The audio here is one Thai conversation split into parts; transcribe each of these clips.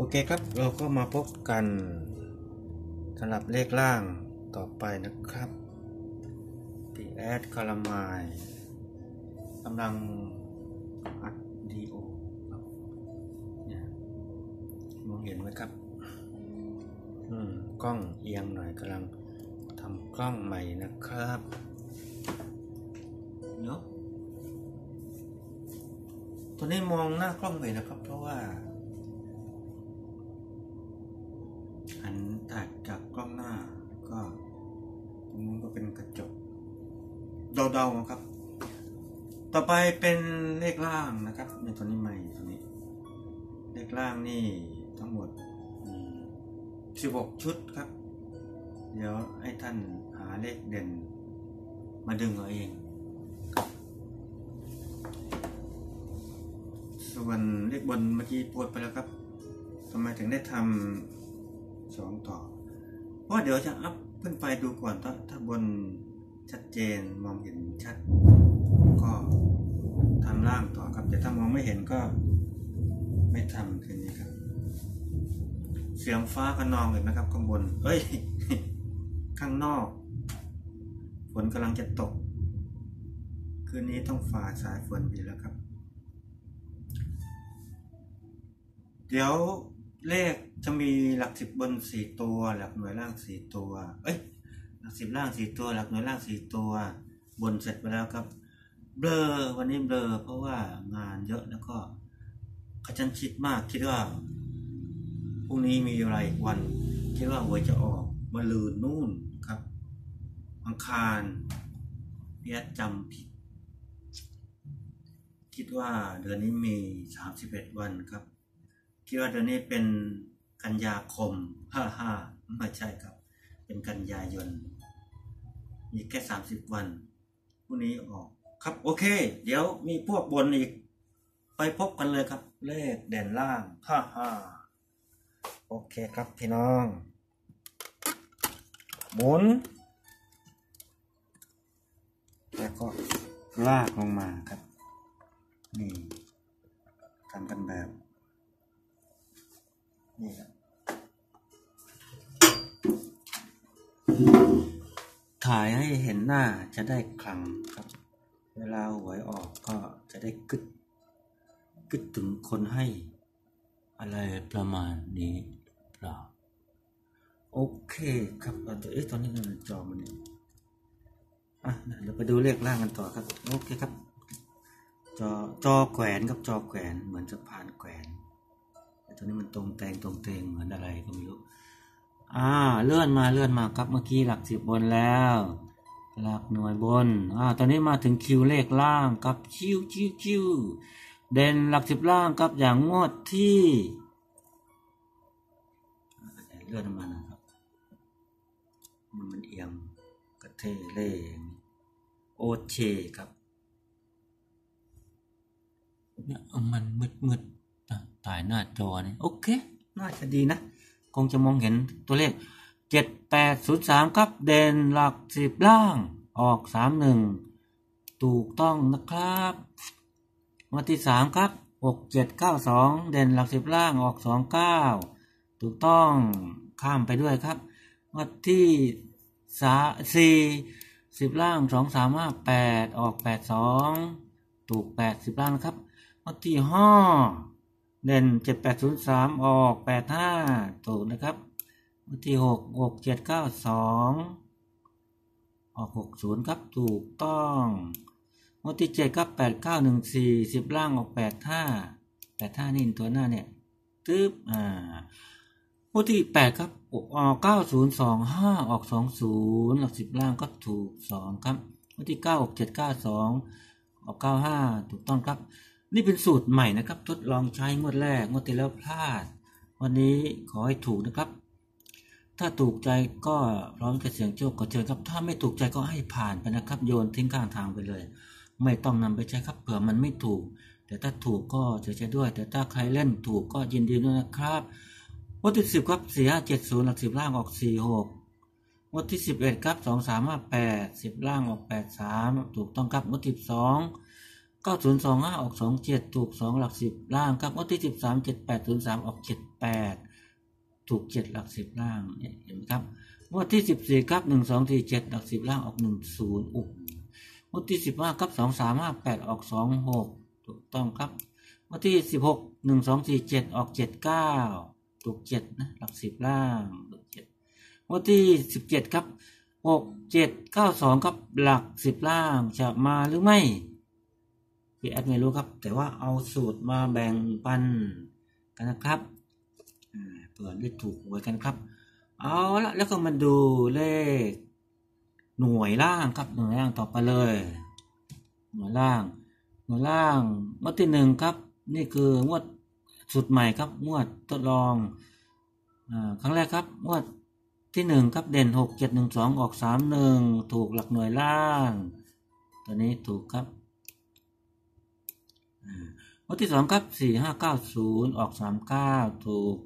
โอเคครับเราก็มาพบกันสำหรับเลขล่างต่อไปนะครับตีแอดคารามายกำลังอัดดีโอครับเนี่ยมองเห็นไหมครับ อืมกล้องเอียงหน่อยกำลังทำกล้องใหม่นะครับเนาะตัวนี้มองหน้ากล้องเลยนะครับ เพราะว่า กระจกเดาๆครับ ต่อไปเป็นเลขล่างนะครับในตัวนี้ใหม่ตัวนี้ เลขล่างนี่ทั้งหมดมี16ชุดครับ เดี๋ยวให้ท่านหาเลขเด่น มาดึงเอาเอง ส่วนเลขบนเมื่อกี้พูดไปแล้วครับทำไมถึงได้ทำสองต่อ เพราะเดี๋ยวจะอัพขึ้นไปดูก่อนถ้าถ้าบนชัดเจนมองเห็นชัด ก็ทำล่างต่อครับ แต่ถ้ามองไม่เห็นก็ไม่ทำคืนนี้ครับ เสียงฟ้าขนองเลยนะครับ ข้างบน เอ้ย ข้างนอกฝนกำลังจะตก คืนนี้ต้องฝ่าสายฝนไปแล้วครับ เดี๋ยว เลขจะมีหลักสิบบนสี่ตัว หลักหน่วยล่างสี่ตัว เอ้ย หลักสิบล่างสี่ตัว หลักหน่วยล่างสี่ตัว บนเสร็จไปแล้วครับ เบลอวันนี้เบลอเพราะว่างานเยอะแล้วก็ขจันชิดมากคิดว่าพรุ่งนี้มีอะไรอีกวัน คิดว่าหวยจะออกมาลืนนู่นครับอังคารเพียจำผิด คิดว่าเดือนนี้มีสามสิบเอ็ดวันครับ คิดว่าเดือนนี้เป็นกันยาคมห้าห้าไม่ใช่ครับ เป็นกันยายน มีแค่สามสิบวันพรุ่งนี้ออก ครับโอเค เดี๋ยวมีพวกบนอีก ไปพบกันเลยครับ เลขเด่นล่างห้าห้าโอเคครับพี่น้อง หมุน แล้วก็ลากลงมาครับ นี่ทำกันแบบ นี่ครับถ่ายให้เห็นหน้าจะได้คลังครับ เวลาหวยออกก็จะได้กึดกึดถึงคนให้ อะไรประมาณนี้เปล่าโอเคครับเราจะเอ๊ะตอนนี้มันจอมันเนี่ยอะเดี๋ยวไปดูเลขล่างกันต่อครับ โอเคครับ จอจอแขวนกับจอแขวนเหมือนสะพานแขวน ต่ตัวนี้มันตรงแตงตรงเตงเหมือนอะไรก็ไม่รู้อ่าเลื่อนมาเลื่อนมาครับเมื่อกี้หลักสิบบนแล้ว หลักหน่วยบนอ่าตอนนี้มาถึงคิวเลขล่างกับคิวคิวคิวเด่นหลักสิบล่างครับอย่างงวดที่เลื่อนมานะครับมันมันเอียงกระเทเล่อย่างนี้โอเคครับเนี่ยมันมืดมืดๆอะ ถ่ายหน้าจอเนี่ยโอเค น่าจะดีนะ คงจะมองเห็นตัวเลขเจ็ดแปดศูนย์สามครับ เด่นหลักสิบล่าง ออกสามหนึ่งถูกต้องนะครับงวันที่สามครับหกเจ็ดเก้าสองเด่นหลักสิบล่างออกสองเก้าถูกต้องข้ามไปด้วยครับงวันที่สาสี่สิบล่างสองสามห้าแปดออกแปดสองถูกแปดสิบล่างนะครับงวันที่ห้า เด่นเจ็ดแปดศูนย์สามออกแปดห้าถูกนะครับวันที่หกหกเจ็ดเก้าสองออกหกศูนย์ครับถูกต้องวันที่เจ็ดครับแปดเก้าหนึ่งสี่สิบล่างออกแปดห้าแปดห้านี่ตัวหน้าเนี่ยตึ๊บอ่าวันที่แปดครับออกเก้าศูนย์สองห้าออกสองศูนย์หลักสิบล่างก็ถูกสองครับวันที่เก้าหกเจ็ดเก้าสองออกเก้าห้าถูกต้องครับ นี่เป็นสูตรใหม่นะครับ ทดลองใช้งวดแรกงวดที่แล้วพลาด วันนี้ขอให้ถูกนะครับ ถ้าถูกใจก็พร้อมจะเสียงโชคก็เชิญครับ ถ้าไม่ถูกใจก็ให้ผ่านไปนะครับ โยนทิ้งข้างทางไปเลย ไม่ต้องนำไปใช้ครับเผื่อมันไม่ถูก แต่ถ้าถูกก็เสียใจด้วย แต่ถ้าใครเล่นถูกก็ยินดีด้วยนะครับวันที่สิบครับสี่ห้าเจ็ดศูนย์หลักสิบล่างออกสี่หกวันที่สิบเอ็ดครับสองสามห้าแปดสิบล่างออกแปดสามถูกต้องครับวันที่สอง เก้าศูนย์สองห้าออกสองเจ็ดถูกสองหลักสิบล่างครับงวดที่สิบสามเจ็ดแปดศูนย์สามออกเจ็ดแปดถูกเจ็ดหลักสิบล่างเห็นไหมครับงวดที่สิบสี่ครับหนึ่งสองสี่เจ็ดหลักสิบล่างออกหนึ่งศูนย์อุงวดที่สิบห้าครับสองสามห้าแปดออกสองหกถูกต้องครับงวดที่สิบหกหนึ่งสองสี่เจ็ดออกเจ็ดเก้าถูกเจ็ดนะ หลักสิบล่างถูกเจ็ดงวดที่สิบเจ็ดครับหกเจ็ดเก้าสองครับ หลักสิบล่าง จะมาหรือไม่ พี่แอดไม่รู้ครับ แต่ว่าเอาสูตรมาแบ่งปันกันนะครับเผื่อได้ถูกหวยกันครับ เอาละแล้วก็มาดูเลข หน่วยล่างครับ หน่วยล่างต่อไปเลย หน่วยล่าง หน่วยล่างงวดที่หนึ่งครับ นี่คืองวดสุดใหม่ครับงวดทดลองอครั้งแรกครับงวดที่หนึ่งครับเด่นหกเจ็ดหนึ่งสองออกสามหนึ่งถูกหลักหน่วยล่าง ตัวนี้ถูกครับ งวดที่สองครับสี่ห้าเก้าศูนย์ออกสามเก้าถูก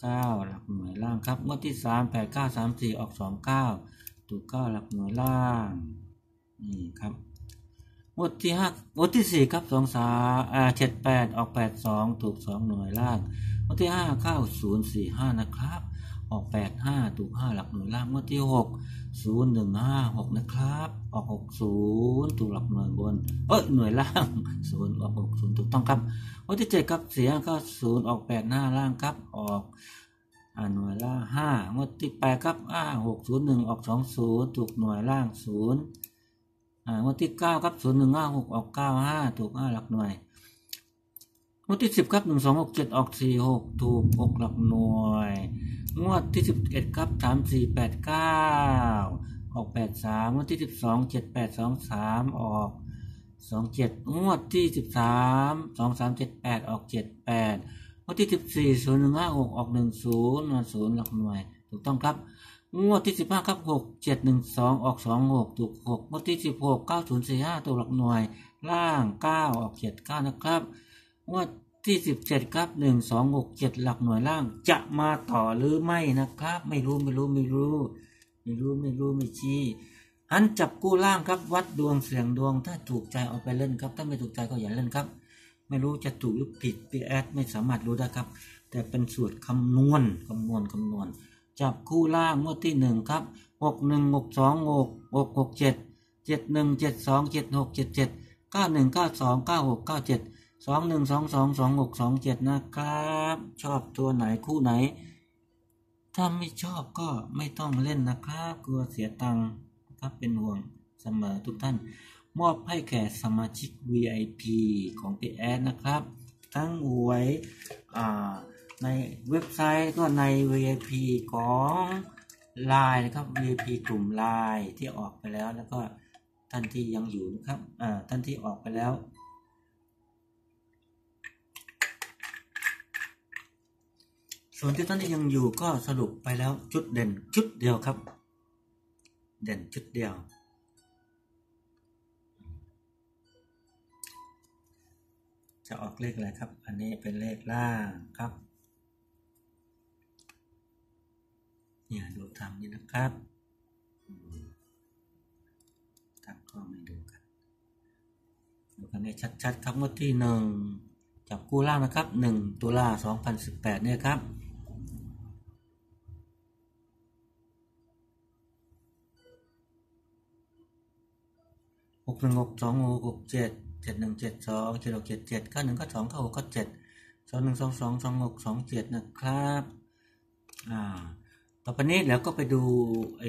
เก้าหลักหน่วยล่างครับงวดที่สามแปดเก้าสามสี่ออกสองเก้าถูกเก้าหลักหน่วยล่างนี่ครับงวดที่ห้างวดที่สี่ครับสองสาอ่าเจ็ดแปดออกแปดสองถูกสองหน่วยล่างงวดที่ห้าเก้าศูนย์สี่ห้านะครับ ออกแปดห้าถูกห้าหลักหน่วยล่างงวดที่หกศูนย์หนึ่งห้าหกนะครับ ออกหกศูนย์ถูกหลักหน่วยบน เอ้ย หน่วยล่างศูนย์ออกหกศูนย์ถูกต้องครับงวดที่เจ็ดครับเสียเก้าศูนย์ออกแปดห้าล่างครับ ออกอหน่วยล่างห้างวดที่แปดครับอ่าหกศูนย์หนึ่งออกสองศูนย์ถูกหน่วยล่างศูนย์อ่างวดที่เก้าครับศูนย์หนึ่งห้าหกออกเก้าห้าถูกห้าหลักหน่วย งวดที่สิบครับหนึ่งสองหกเจ็ดออกสี่หกถูกหกหลักหน่วย งวดที่สิบเอ็ดครับสามสี่แปดเก้าออกแปดสามงวดที่สิบสองเจ็ดแปดสองสามออกสองเจ็ดงวดที่สิบสามสองสามเจ็ดแปดออกเจ็ดแปดงวดที่สิบสี่ศูนย์หนึ่งห้าหกออกหนึ่งศูนย์ศูนย์หลักหน่วย ถูกต้องครับ งวดที่สิบห้าครับหกเจ็ดหนึ่งสองออกสองหกถูกหกงวดที่สิบหกเก้าศูนย์สี่ห้าตัวหลักหน่วย ล่างเก้าออกเจ็ดเก้านะครับ งวดที่สิบเจ็ดครับหนึ่งสองหกเจ็ดหลักหน่วยล่าง จะมาต่อหรือไม่นะครับ ไม่รู้ไม่รู้ไม่รู้ ไม่รู้ไม่รู้ไม่ชี้หันจับกู้ล่างครับวัดดวงเสียงดวง ถ้าถูกใจเอาไปเล่นครับ ถ้าไม่ถูกใจก็อย่าเล่นครับ ไม่รู้จะถูกหรือผิดพี่แอดไม่สามารถรู้ได้ครับ แต่เป็นสูตรคำนวณคำนวณคำนวณ จับคู่ล่างงวดที่หนึ่งครับหกหนึ่งหกสองหกหกหกเจ็ดเจ็ดหนึ่งเจ็ดสองเจ็ดหกเจ็ดเจ็ดเก้าหนึ่งเก้าสองเก้าหกเก้าเจ็ด สองหนึ่งสองสองสองหกสองเจ็ดนะครับ ชอบตัวไหนคู่ไหน ถ้าไม่ชอบก็ไม่ต้องเล่นนะครับกลัวเสียตังค์ครับเป็นห่วงเสมอทุกท่าน มอบให้แก่สมาชิก VIP ของพีแอนะครับ ทั้งหวยในเว็บไซต์ก็ใน VIP ของ Line นะครับ VIP กลุ่ม Line ที่ออกไปแล้วแล้วก็ท่านที่ยังอยู่นะครับอ่าท่านที่ออกไปแล้ว ส่วนที่ท่านที่ยังอยู่ก็สรุปไปแล้วจุดเด่นจุดเดียวครับ เด่นจุดเดียว จะออกเลขอะไรครับ อันนี้เป็นเลขล่างครับเนี่ยดูทำนี่นะครับตั้งกล้องให้ดูกันดูกันให้ชัดๆครับงวดที่หนึ่งจับคู่ล่างนะครับหนึ่งตุลาสองพันสิบแปดเนี่ยครับ หกหนึ่งหกสองหกหกเจ็ดเจ็ดหนึ่งเจ็ดสองเจ็ดหกเจ็ดเจ็ดเก้าหนึ่งเก้าสองเก้าหกเก้าเจ็ดสองหนึ่งสองสองสองหกสองเจ็ดนะครับอ่าต่อไปนี้แล้วก็ไปดูไอ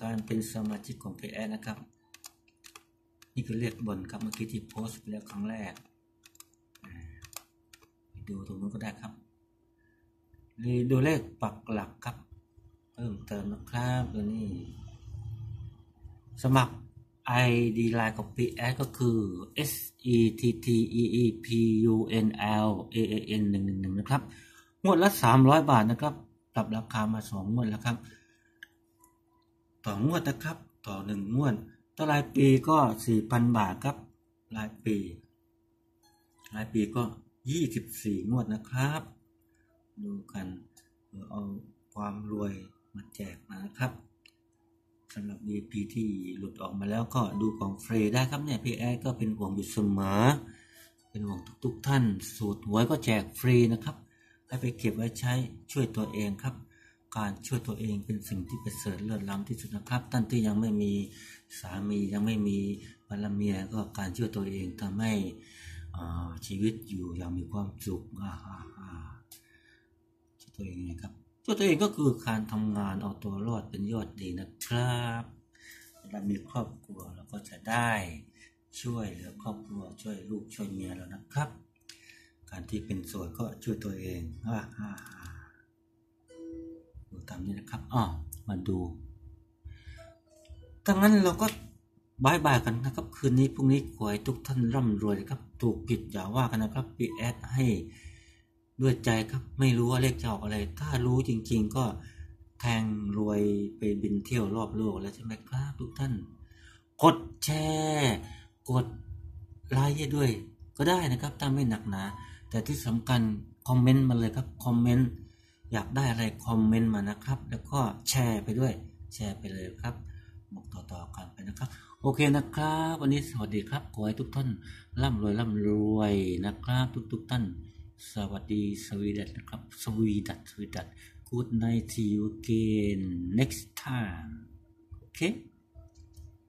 การเป็นสมาชิกของ p อนะครับ นี่คือเลขบนครับเมื่อกี้ที่โพสต์ไปแล้วครั้งแรกไปดูตรงนู้นก็ได้ครับนี่ดูเลขปักหลักครับเพิ่มเติมนะครับตัวนี้ สมัคร ID ไลน์ของ PS ก็คือ S E T T E E P U N L A A N 1 1 1นะครับ งวดละ 300 บาทนะครับ ปรับราคามา 2 งวดแล้วครับ ต่องวดนะครับ ต่อ 1 งวด ต่อรายปีก็ 4,000 บาทครับ รายปี รายปีก็ 24 งวดนะครับ ดูกัน เอาความรวยมาแจกนะครับ สำหรับ VP ที่หลุดออกมาแล้วก็ดูของเฟรได้ครับเนี่ยพี่แอดก็เป็นห่วงอยู่เสมอ เป็นห่วงทุกๆ ท่าน สูตรหวยก็แจกฟรีนะครับ ให้ไปเก็บไว้ใช้ช่วยตัวเองครับ การช่วยตัวเองเป็นสิ่งที่ประเสริฐเลิศล้ำที่สุดนะครับ ท่านที่ยังไม่มีสามียังไม่มีภรรเมียก็การช่วยตัวเองทำให้ชีวิตอยู่อย่างมีความสุขช่วยตัวเองนะครับ ช่วยตัวเองก็คือการทำงานเอาตัวรอดเป็นยอดดีนะครับเรามีครอบครัวเราก็จะได้ช่วยเหลือครอบครัวช่วยลูกช่วยเมียเรานะครับ การที่เป็นโสดก็ช่วยตัวเองอ่าอ่าดูตามนี้นะครับอ๋อมาดูดังนั้นเราก็บายบายกันนะครับ คืนนี้พรุ่งนี้ขอให้ทุกท่านร่ำรวยนะครับ ถูกผิดอย่าว่ากันนะครับปีแอดให้ ด้วยใจครับไม่รู้ว่าเลขจะออกอะไร ถ้ารู้จริง ๆ ก็แทงรวยไปบินเที่ยวรอบโลกแล้วใช่ไหมครับทุกท่าน กดแชร์กดไลค์ด้วย ก็ได้นะครับถ้าไม่หนักหนาแต่ที่สำคัญคอมเมนต์มาเลยครับคอมเมนต์อยากได้อะไรคอมเมนต์มานะครับ แล้วก็แชร์ไปด้วย แชร์ไปเลยครับบอกต่อๆกันไปนะครับ โอเคนะครับ วันนี้สวัสดีครับ ขอให้ทุกท่านร่ำรวยร่ำรวยนะครับ ทุกๆท่าน สวัสดีสวีดัตนะครับสวีดัตสวีดัต good night see you again next time okay